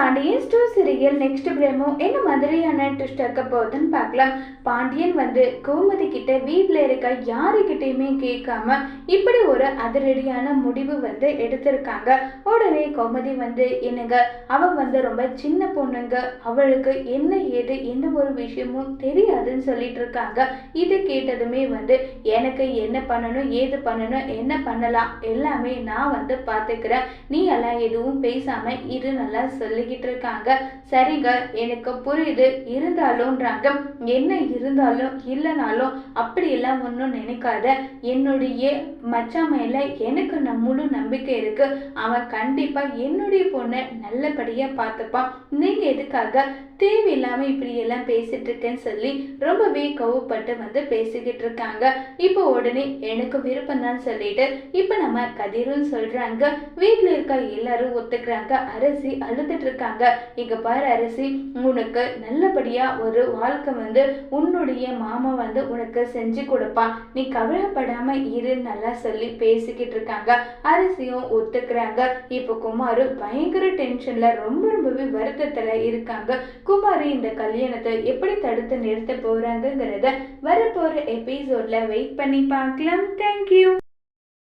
Pandian store serial next promo என்ன மாதிரியான twist இருக்க போகுதுன்னு பார்க்கலாம். பாண்டியன் வந்து கோமதி கிட்ட வீட்டில் இருக்க யாருக்கிட்டையுமே கேட்காம இப்படி ஒரு அதிரடியான முடிவு வந்து எடுத்திருக்காங்க. உடனே கோமதி வந்து என்னங்க அவ வந்து ரொம்ப சின்ன பொண்ணுங்க. அவளுக்கு என்ன ஏது எந்த ஒரு விஷயமும் தெரியாதுன்னு சொல்லிட்டு இருக்காங்க. இது கேட்டதுமே வந்து எனக்கு என்ன பண்ணணும் ஏது பண்ணணும் என்ன பண்ணலாம் எல்லாமே நான் வந்து பார்த்துக்கிறேன். நீ எல்லாம் எதுவும் பேசாம இரு நல்லா சொல்லி சொல்லிக்கிட்டு இருக்காங்க சரிங்க எனக்கு புரியுது. இருந்தாலும்ன்றாங்க. என்ன இருந்தாலும் இல்லைனாலும் அப்படியெல்லாம் ஒன்றும் நினைக்காத. என்னுடைய மச்சான் மேலே எனக்கு நம் முழு நம்பிக்கை இருக்கு. அவன் கண்டிப்பா என்னுடைய பொண்ணை நல்லபடியா பார்த்துப்பான். நீங்க எதுக்காக தேவையில்லாமல் இப்படி எல்லாம் பேசிட்டு இருக்கேன்னு சொல்லி ரொம்பவே கோவப்பட்டு வந்து பேசிக்கிட்டு இருக்காங்க இப்போ உடனே எனக்கு விருப்பம் தான் சொல்லிட்டு இப்போ நம்ம கதிரும் சொல்றாங்க. வீட்டில் இருக்க எல்லாரும் ஒத்துக்கிறாங்க. அரசி அழுதுட்டு இருக்காங்க. இங்க பாரு அரிசி உனக்கு நல்லபடியா ஒரு வாழ்க்கை வந்து உன்னுடைய மாமா வந்து உனக்கு செஞ்சு கொடுப்பான் நீ கவலைப்படாம இரு நல்லா சொல்லி பேசிக்கிட்டு இருக்காங்க. அரிசியும் ஒத்துக்கிறாங்க. இப்போ குமார் பயங்கர டென்ஷன்ல ரொம்ப ரொம்பவே வருத்தத்துல இருக்காங்க. குமாரி இந்த கல்யாணத்தை எப்படி தடுத்து நிறுத்த போறாங்கங்கிறத வரப்போற எபிசோட்ல வெயிட் பண்ணி பார்க்கலாம். தேங்க்யூ